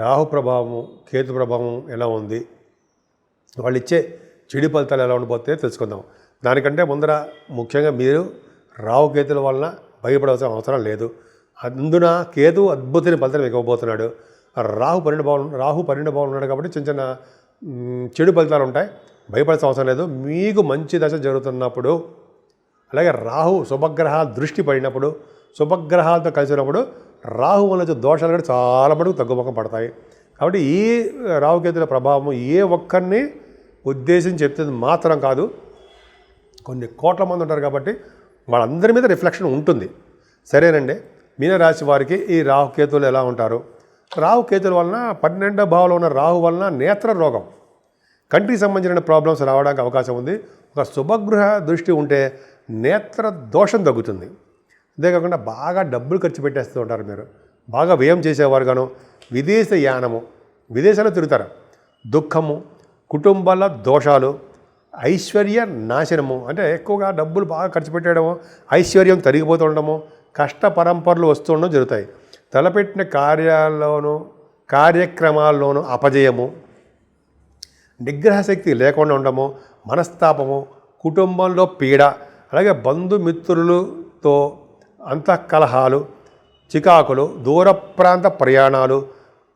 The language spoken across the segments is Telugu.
రాహు ప్రభావము కేతు ప్రభావం ఎలా ఉంది? వాళ్ళు ఇచ్చే చెడు ఫలితాలు ఎలా ఉండిపోతే తెలుసుకుందాం. దానికంటే ముందర ముఖ్యంగా మీరు రాహు కేతుల వలన భయపడవలసిన అవసరం లేదు. అందున కేతు అద్భుతమైన ఫలితం మీకు ఇవ్వబోతున్నాడు రాహు పన్నెండు భావం రాహు పన్నెండు భావం ఉన్నాడు కాబట్టి చిన్న చిన్న చెడు ఫలితాలు ఉంటాయి. భయపడాల్సిన అవసరం లేదు. మీకు మంచి దశ జరుగుతున్నప్పుడు అలాగే రాహు శుభగ్రహాలు దృష్టి పడినప్పుడు శుభగ్రహాలతో కలిసినప్పుడు రాహు వల్ల వచ్చే దోషాలు కూడా చాలా మటుకు తగ్గుముఖం పడతాయి. కాబట్టి ఈ రాహుకేతుల ప్రభావం ఏ ఒక్కరిని ఉద్దేశించి చెప్తుంది మాత్రం కాదు. కొన్ని కోట్ల మంది ఉంటారు కాబట్టి వాళ్ళందరి మీద రిఫ్లెక్షన్ ఉంటుంది. సరేనండి. మీనరాశి వారికి ఈ రాహుకేతువులు ఎలా ఉంటారు? రాహుకేతుల వలన పన్నెండో భావంలో ఉన్న రాహు వలన నేత్ర రోగం. కంటికి సంబంధించిన ప్రాబ్లమ్స్ రావడానికి అవకాశం ఉంది. ఒక శుభగృహ దృష్టి ఉంటే నేత్ర దోషం తగ్గుతుంది. అంతేకాకుండా బాగా డబ్బులు ఖర్చు పెట్టేస్తూ ఉంటారు మీరు. బాగా వ్యయం చేసేవారుగాను విదేశ యానము విదేశాల్లో తిరుగుతారు. దుఃఖము కుటుంబాల దోషాలు ఐశ్వర్య నాశనము అంటే ఎక్కువగా డబ్బులు బాగా ఖర్చు పెట్టడము ఐశ్వర్యం తరిగిపోతూ ఉండడము కష్ట పరంపరలు వస్తూ ఉండడం జరుగుతాయి. తలపెట్టిన కార్యాల్లోనూ కార్యక్రమాల్లోనూ అపజయము నిగ్రహశక్తి లేకుండా ఉండము మనస్తాపము కుటుంబంలో పీడ అలాగే బంధుమిత్రులతో అంతఃకలహాలు చికాకులు దూర ప్రాంత ప్రయాణాలు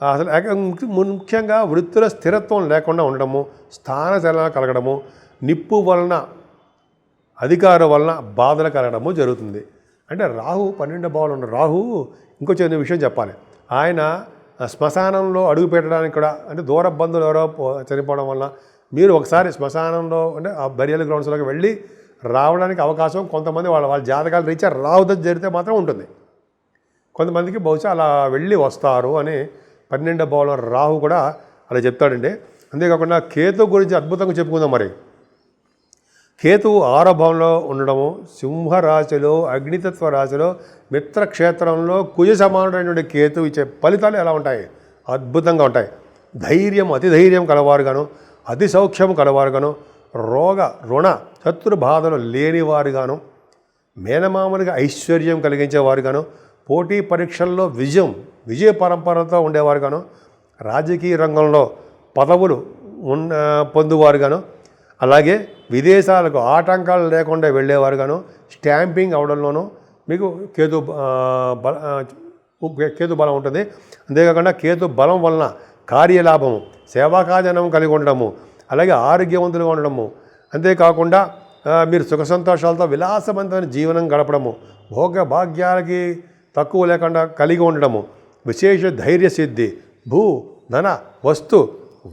అసలు ముఖ్యంగా వృత్తిలో స్థిరత్వం లేకుండా ఉండడము స్థానచలన కలగడము నిప్పు వలన అధికారం వలన బాధలు కలగడము జరుగుతుంది. అంటే రాహు పన్నెండు భావాలు ఉన్న రాహు ఇంకో చిన్న విషయం చెప్పాలి. ఆయన శ్మశానంలో అడుగు పెట్టడానికి కూడా అంటే దూర బంధువులు ఎవరో చనిపోవడం వలన మీరు ఒకసారి శ్మశానంలో అంటే ఆ బరియల్ గ్రౌండ్స్లోకి వెళ్ళి రావడానికి అవకాశం కొంతమంది వాళ్ళ వాళ్ళ జాతకాలు రీత్యా రావద్దని జరిగితే మాత్రం ఉంటుంది. కొంతమందికి బహుశా అలా వెళ్ళి వస్తారు అని పన్నెండో భావంలో రాహు కూడా అలా చెప్తాడండి. అంతేకాకుండా కేతు గురించి అద్భుతంగా చెప్పుకుందాం మరి. కేతు ఆరో భావంలో ఉండడము సింహరాశిలో అగ్నితత్వ రాశిలో మిత్రక్షేత్రంలో కుజ సమానుడైనటువంటి కేతు ఇచ్చే ఫలితాలు ఎలా ఉంటాయి? అద్భుతంగా ఉంటాయి. ధైర్యం అతి ధైర్యం కలవారుగాను అతి సౌఖ్యం కలవారుగాను రోగ రుణ శత్రుబాధలు లేనివారుగాను మేనమామలుగా ఐశ్వర్యం కలిగించేవారుగాను పోటీ పరీక్షల్లో విజయం విజయ పరంపరతో ఉండేవారుగాను రాజకీయ రంగంలో పదవులు ఉన్న పొందువారుగాను అలాగే విదేశాలకు ఆటంకాలు లేకుండా వెళ్ళేవారుగాను స్టాంపింగ్ అవడంలోనూ మీకు కేతు బల కేతు బలం ఉంటుంది. అంతేకాకుండా కేతు బలం వలన కార్యలాభము సేవాకాజనం కలిగి ఉండడము అలాగే ఆరోగ్యవంతులుగా ఉండడము. అంతేకాకుండా మీరు సుఖ సంతోషాలతో విలాసవంతమైన జీవనం గడపడము. భోగ భాగ్యాలకి తక్కువ లేకుండా కలిగి ఉండడము. విశేష ధైర్య సిద్ధి భూ ధన వస్తు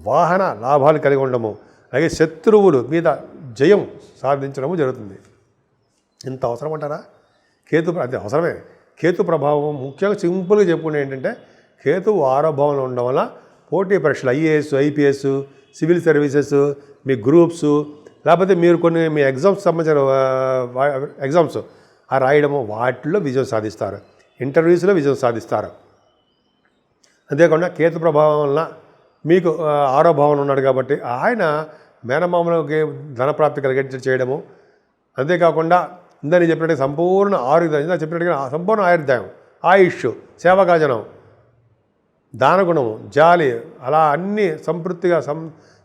వాహన లాభాలు కలిగి ఉండడము. అలాగే శత్రువులు మీద జయం సాధించడము జరుగుతుంది. ఇంత అవసరం అంటారా? కేతు అది అవసరమే. కేతు ప్రభావం ముఖ్యంగా సింపుల్గా చెప్పుకునే ఏంటంటే కేతువు ఆరోభావంలో ఉండడం వల్ల పోటీ పరీక్షలు ఐఏఎస్ ఐపీఎస్ సివిల్ సర్వీసెస్ మీ గ్రూప్స్ లేకపోతే మీరు కొన్ని మీ ఎగ్జామ్స్ సంబంధించిన ఎగ్జామ్స్ ఆ రాయడము వాటిల్లో విజయం సాధిస్తారు. ఇంటర్వ్యూస్లో విజయం సాధిస్తారు. అంతేకాకుండా కేతు ప్రభావం వలన మీకు ఆరో భావన ఉన్నాడు కాబట్టి ఆయన మేనమామలకి ధనప్రాప్తి కలిగేట్టు చేయడము. అంతేకాకుండా ఇందని చెప్పినట్టు సంపూర్ణ ఆయుర్దాయం ఇందా చెప్పినట్టుగా సంపూర్ణ ఆయుర్దాయం ఆయుష్ సేవకాజనం దానగుణము జాలి అలా అన్ని సంతృప్తిగా సం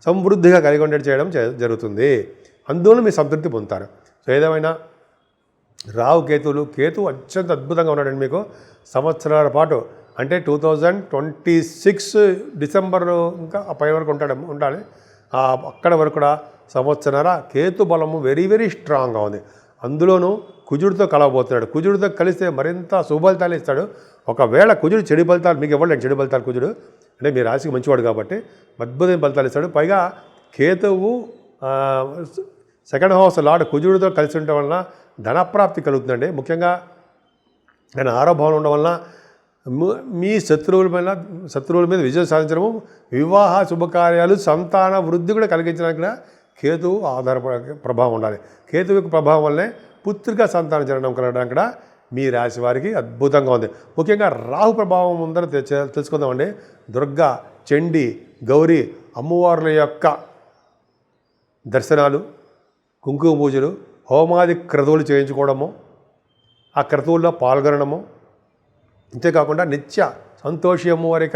సమృద్ధిగా కలిగి ఉండేది చేయడం జరుగుతుంది. అందువల్ల మీరు సంతృప్తి పొందుతారు. సో ఏదేమైనా రావు కేతువులు కేతు అత్యంత అద్భుతంగా ఉన్నాడండి మీకు. సంవత్సరాల పాటు అంటే two thousand twenty six December ఇంకా పై వరకు ఉంటాడు ఉండాలి. అక్కడ వరకు కూడా సంవత్సరాల కేతు బలము వెరీ వెరీ స్ట్రాంగ్గా ఉంది. అందులోనూ కుజుడితో కలవబోతున్నాడు. కుజుడితో కలిస్తే మరింత శుభఫలితాలు ఇస్తాడు. ఒకవేళ కుజుడు చెడు ఫలితాలు మీకు ఇవ్వలేండి చెడు ఫలితాలు కుజుడు? అంటే మీ రాశికి మంచివాడు కాబట్టి అద్భుతమైన ఫలితాలు ఇస్తాడు. పైగా కేతువు సెకండ్ హౌస్ లార్డ్ కుజుడితో కలిసి ఉండటం వలన ధనప్రాప్తి కలుగుతుందండి. ముఖ్యంగా ఆయన ఆరోభావం ఉండడం వలన మీ శత్రువుల మీద శత్రువుల మీద విజయం సాధించడము వివాహ శుభకార్యాలు సంతాన వృద్ధి కూడా కలిగించడానికి కూడా కేతువు ఆధారపడ ప్రభావం ఉండాలి. కేతువు యొక్క ప్రభావం వల్లనే పుత్రిక సంతానం జరగడం కలగడం కూడా మీ రాశి వారికి అద్భుతంగా ఉంది. ముఖ్యంగా రాహు ప్రభావం ఉందని తె- తెలుసుకుందామండి. దుర్గా చండి గౌరీ అమ్మవార్ల యొక్క దర్శనాలు కుంకుమ పూజలు హోమాది క్రతువులు చేయించుకోవడము ఆ క్రతువుల్లో పాల్గొనడము అంతేకాకుండా నిత్య సంతోషి అమ్మవారి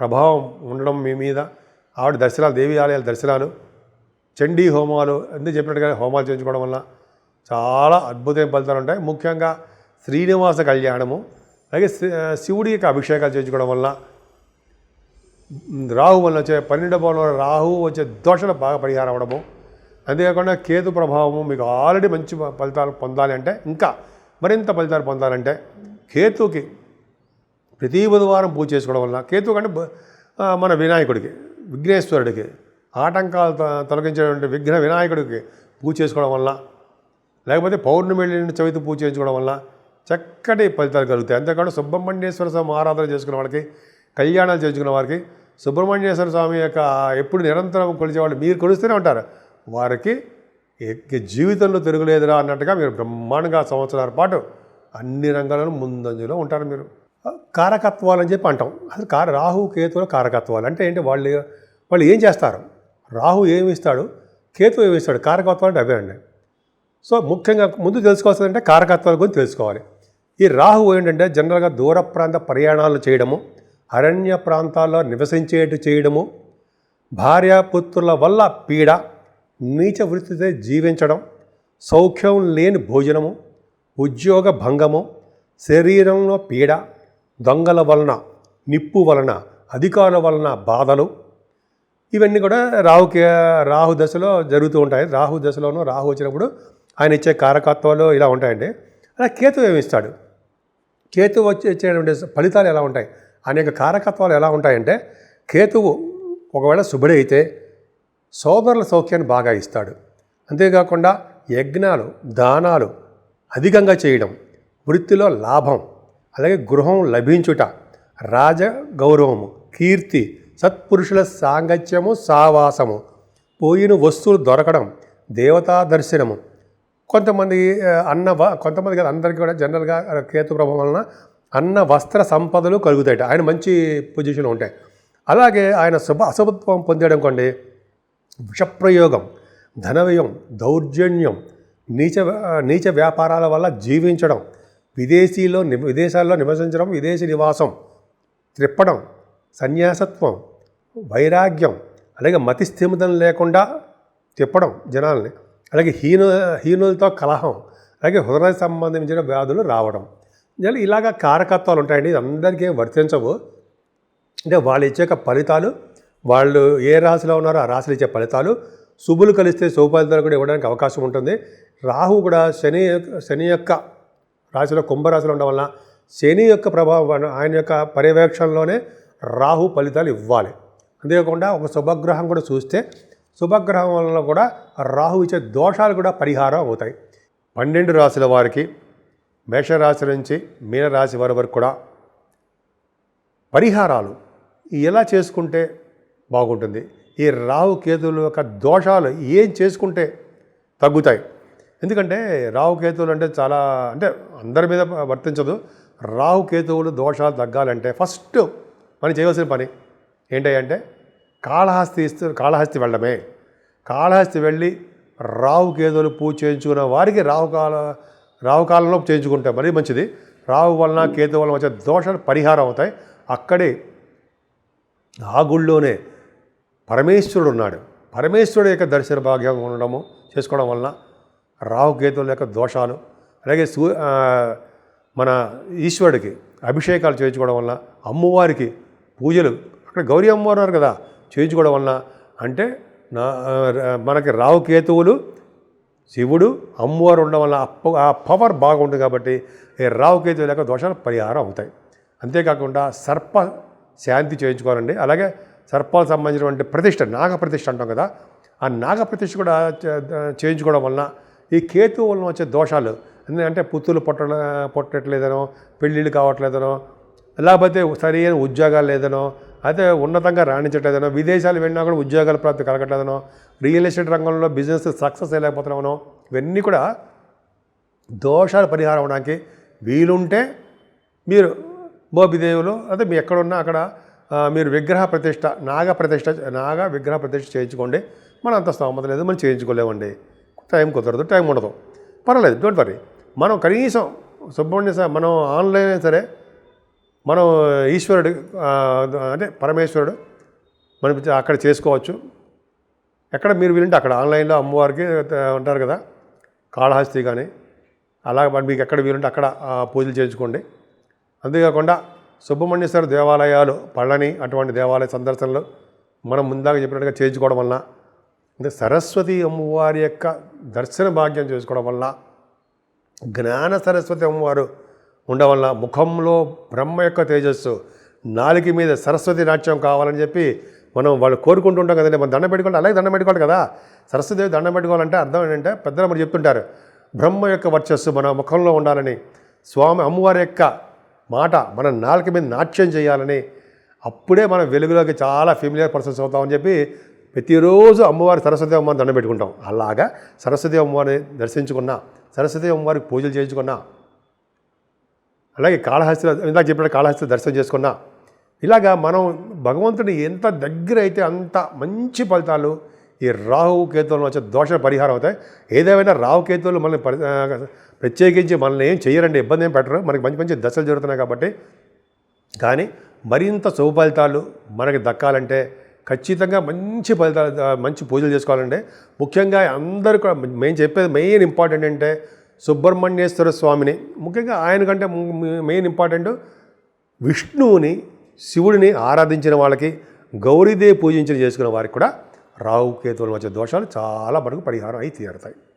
ప్రభావం ఉండడం మీ మీద. ఆవిడ దర్శనాలు దేవి ఆలయాల దర్శనాలు చండీ హోమాలు ఎందుకు చెప్పినట్టుగా హోమాలు చేయించుకోవడం వల్ల చాలా అద్భుతమైన ఫలితాలు ఉంటాయి. ముఖ్యంగా శ్రీనివాస కళ్యాణము అలాగే శి- శివుడి యొక్క అభిషేకాలు చేయించుకోవడం వల్ల రాహు వల్ల వచ్చే పన్నెండు భావంలో రాహు వచ్చే దోషలు బాగా పరిహారం అవ్వడము అంతేకాకుండా కేతు ప్రభావము మీకు ఆల్రెడీ మంచి ఫలితాలు పొందాలి అంటే ఇంకా మరింత ఫలితాలు పొందాలంటే కేతుకి ప్రతి బుధవారం పూజ చేసుకోవడం వల్ల కేతు కంటే మన వినాయకుడికి విఘ్నేశ్వరుడికి ఆటంకాలు తొలగించేటువంటి విఘ్న వినాయకుడికి పూజ చేసుకోవడం వల్ల లేకపోతే పౌర్ణమి వెళ్ళిన చవితి పూజ చేయించుకోవడం వల్ల చక్కటి ఫలితాలు కలుగుతాయి. అంతేకాకుండా సుబ్రహ్మణ్యేశ్వర స్వామి ఆరాధన చేసుకున్న వాళ్ళకి కళ్యాణాలు చేసుకున్న వారికి సుబ్రహ్మణ్యేశ్వర స్వామి యొక్క ఎప్పుడు నిరంతరం కొలిచేవాళ్ళు మీరు కొలుస్తూనే ఉంటారు. వారికి జీవితంలో తిరుగులేదురా అన్నట్టుగా మీరు బ్రహ్మాండంగా సంవత్సరాల పాటు అన్ని రంగాలను ముందంజలో ఉంటారు మీరు. కారకత్వాలు అని చెప్పి అంటాం. అసలు కార రాహు కేతువుల కారకత్వాలు. అంటే ఏంటి? వాళ్ళు వాళ్ళు ఏం చేస్తారు? రాహు ఏమిస్తాడు? కేతు ఏమిస్తాడు? కారకత్వాలు అంటే అవే అండి. సో ముఖ్యంగా ముందు తెలుసుకోవాల్సిందంటే కారకత్వాల గురించి తెలుసుకోవాలి. ఈ రాహు ఏంటంటే జనరల్గా దూర ప్రాంత ప్రయాణాలు చేయడము అరణ్య ప్రాంతాల్లో నివసించేట్టు చేయడము భార్యాపుత్రుల వల్ల పీడ నీచ వృత్తితో జీవించడం సౌఖ్యం లేని భోజనము ఉద్యోగ భంగము శరీరంలో పీడ దొంగల వలన నిప్పు వలన అధికారుల వలన బాధలు ఇవన్నీ కూడా రాహుకి రాహు దశలో జరుగుతూ ఉంటాయి. రాహు దశలోనూ రాహు వచ్చినప్పుడు ఆయన ఇచ్చే కారకత్వాలు ఇలా ఉంటాయండి. అలా కేతు ఏమిస్తాడు కేతు వచ్చి ఫలితాలు ఎలా ఉంటాయి? అనేక కారకత్వాలు ఎలా ఉంటాయంటే కేతువు ఒకవేళ శుభుడు అయితే సోదరుల సౌఖ్యాన్ని బాగా ఇస్తాడు. అంతేకాకుండా యజ్ఞాలు దానాలు అధికంగా చేయడం వృత్తిలో లాభం అలాగే గృహం లభించుట రాజ గౌరవము కీర్తి సత్పురుషుల సాంగత్యము సావాసము. పోయిన వస్తువులు దొరకడం దేవతా దర్శనము. కొంతమంది అన్న వ- కొంతమంది కదా అందరికీ కూడా జనరల్గా కేతు ప్రభావం వలన అన్న వస్త్ర సంపదలు కలుగుతాయి ఆయన మంచి పొజిషన్లో ఉంటాయి అలాగే ఆయన శుభ అశుభత్వం పొందడం కొండి విషప్రయోగం ధనవ్యయం దౌర్జన్యం నీచ నీచ వ్యాపారాల వల్ల జీవించడం విదేశీలో ని- విదేశాల్లో నివసించడం విదేశీ నివాసం త్రిప్పడం సన్యాసత్వం వైరాగ్యం అలాగే మతి స్థిమితం లేకుండా తిప్పడం జనాల్ని అలాగే హీను హీనులతో కలహం అలాగే హృదయ సంబంధించిన వ్యాధులు రావడం. ఇలా ఇలాగ కారకత్వాలు ఉంటాయండి. అందరికీ వర్తించవు. అంటే వాళ్ళు ఇచ్చే యొక్క ఫలితాలు వాళ్ళు ఏ రాశిలో ఉన్నారో ఆ రాశులు ఇచ్చే ఫలితాలు శుభులు కలిస్తే శుభ ఫలితాలు కూడా ఇవ్వడానికి అవకాశం ఉంటుంది. రాహు కూడా శని శని యొక్క రాశిలో కుంభరాశిలో ఉండడం వల్ల శని యొక్క ప్రభావం ఆయన యొక్క పర్యవేక్షణలోనే రాహు ఫలితాలు ఇవ్వాలి. అంతేకాకుండా ఒక శుభగ్రహం కూడా చూస్తే శుభగ్రహం వల్ల కూడా రాహు ఇచ్చే దోషాలు కూడా పరిహారం అవుతాయి. పన్నెండు రాశుల వారికి మేషరాశి నుంచి మీనరాశి వారి వరకు కూడా పరిహారాలు ఎలా చేసుకుంటే బాగుంటుంది? ఈ రాహు కేతువుల యొక్క దోషాలు ఏం చేసుకుంటే తగ్గుతాయి? ఎందుకంటే రాహు కేతువులు అంటే చాలా అంటే అందరి మీద వర్తించదు. రాహు కేతువులు దోషాలు తగ్గాలంటే ఫస్ట్ మనం చేయవలసిన పని. ఏంటంటే కాళహస్తి ఇస్తూ కాళహస్తి వెళ్ళడమే. కాళహస్తి వెళ్ళి రావు కేతువులు పూజ చేయించుకున్న వారికి రాహుకాల రాహుకాలంలో చేయించుకుంటే మరీ మంచిది. రావు వలన కేతు వలన వచ్చే దోషాలు పరిహారం అవుతాయి. అక్కడే ఆ గుళ్ళోనే పరమేశ్వరుడు ఉన్నాడు. పరమేశ్వరుడు యొక్క దర్శన భాగ్యం ఉండడము చేసుకోవడం వలన రాహుకేతువుల యొక్క దోషాలు అలాగే సూ మన ఈశ్వరుడికి అభిషేకాలు చేయించుకోవడం వలన అమ్మవారికి పూజలు. అక్కడ గౌరీ అమ్మవారు కదా చేయించుకోవడం వలన. అంటే నా మనకి రావు కేతువులు శివుడు అమ్మవారు ఉండడం వల్ల ఆ పవర్ బాగుంటుంది కాబట్టి రావు కేతువు లేక దోషాలు పరిహారం అవుతాయి. అంతేకాకుండా సర్ప శాంతి చేయించుకోవాలండి. అలాగే సర్పాలకు సంబంధించినటువంటి ప్రతిష్ట నాగ ప్రతిష్ట అంటాం కదా ఆ నాగ ప్రతిష్ట కూడా చే- చేయించుకోవడం వలన ఈ కేతువు వలన వచ్చే దోషాలు ఎందుకంటే పుత్తులు పొట్ట పొట్టట్లేదనో పెళ్ళిళ్ళు కావట్లేదనో లేకపోతే సరైన ఉద్యోగాలు లేదనో అయితే ఉన్నతంగా రాణించట్లేదనో విదేశాలు వెళ్ళినా కూడా ఉద్యోగాల ప్రాప్తి కలగట్లేదనో రియల్ ఎస్టేట్ రంగంలో బిజినెస్ సక్సెస్ అయ్యలేకపోతున్నామనో ఇవన్నీ కూడా దోషాల పరిహారం అవడానికి వీలుంటే మీరు మోపిదేవులు అదే మీ ఎక్కడున్నా అక్కడ మీరు విగ్రహ ప్రతిష్ట నాగ ప్రతిష్ట నాగ విగ్రహ ప్రతిష్ట చేయించుకోండి. మనం అంత స్తోమత లేదు మనం చేయించుకోలేమండి. టైం కుదరదు టైం ఉండదు. పర్వాలేదు డోంట్ వరీ మనం కనీసం సుబ్రహ్మణ్య స్వామి మనం ఆన్లైన్ సరే మనం ఈశ్వరుడు అంటే పరమేశ్వరుడు మనం అక్కడ చేసుకోవచ్చు. ఎక్కడ మీరు వీలుంటే అక్కడ. ఆన్లైన్లో అమ్మవారికి ఉంటారు కదా కాళహస్తి కానీ అలాగ మరి మీకు ఎక్కడ వీలుంటే అక్కడ పూజలు చేయించుకోండి. అంతేకాకుండా సుబ్రహ్మణ్యేశ్వర దేవాలయాలు పళ్ళని అటువంటి దేవాలయ సందర్శనలు మనం ముందాక చెప్పినట్టుగా చేయించుకోవడం వలన అంటే సరస్వతి అమ్మవారి యొక్క దర్శన భాగ్యం చేసుకోవడం వల్ల జ్ఞాన సరస్వతి అమ్మవారు ఉండడం వల్ల ముఖంలో బ్రహ్మ యొక్క తేజస్సు నాలుగు మీద సరస్వతి నాట్యం కావాలని చెప్పి మనం వాళ్ళు కోరుకుంటుంటాం కదండి. మనం దండం పెట్టుకుంటే అలాగే దండం పెట్టుకోవాలి కదా. సరస్వతిదేవి దండం పెట్టుకోవాలంటే అర్థం ఏంటంటే పెద్దలు మరి చెప్తుంటారు బ్రహ్మ యొక్క వర్చస్సు మన ముఖంలో ఉండాలని స్వామి అమ్మవారి యొక్క మాట మన నాలుక మీద నాట్యం చేయాలని అప్పుడే మనం వెలుగులోకి చాలా ఫెమిలియర్ పర్సన్స్ అవుతామని చెప్పి ప్రతిరోజు అమ్మవారి సరస్వతి అమ్మవారిని దండం పెట్టుకుంటాం. అలాగా సరస్వతి అమ్మవారిని దర్శించుకున్నా సరస్వతి అమ్మవారికి పూజలు చేయించుకున్నా అలాగే కాళహస్తి ఇందాక చెప్పిన కాళహస్తి దర్శనం చేసుకున్నా ఇలాగా మనం భగవంతుని ఎంత దగ్గర అయితే అంత మంచి ఫలితాలు ఈ రాహు కేతువులు వచ్చే దోష పరిహారం అవుతాయి. ఏదేమైనా రాహు కేతువులు మనల్ని పరి ప్రత్యేకించి మనల్ని ఏం చేయరండి ఇబ్బంది ఏం పెట్టరు. మనకి మంచి మంచి దశలు జరుగుతున్నాయి కాబట్టి. కానీ మరింత శుభ ఫలితాలు మనకి దక్కాలంటే ఖచ్చితంగా మంచి ఫలితాలు మంచి పూజలు చేసుకోవాలంటే ముఖ్యంగా అందరూ కూడా మేము చెప్పేది మెయిన్ ఇంపార్టెంట్ అంటే సుబ్రహ్మణ్యేశ్వర స్వామిని ముఖ్యంగా ఆయన కంటే మెయిన్ ఇంపార్టెంట్ విష్ణువుని శివుడిని ఆరాధించిన వాళ్ళకి గౌరీదేవి పూజించిన చేసుకున్న వారికి కూడా రాహు వచ్చే మధ్య దోషాలు చాలా మనకు పరిహారం అయి తీరుతాయి.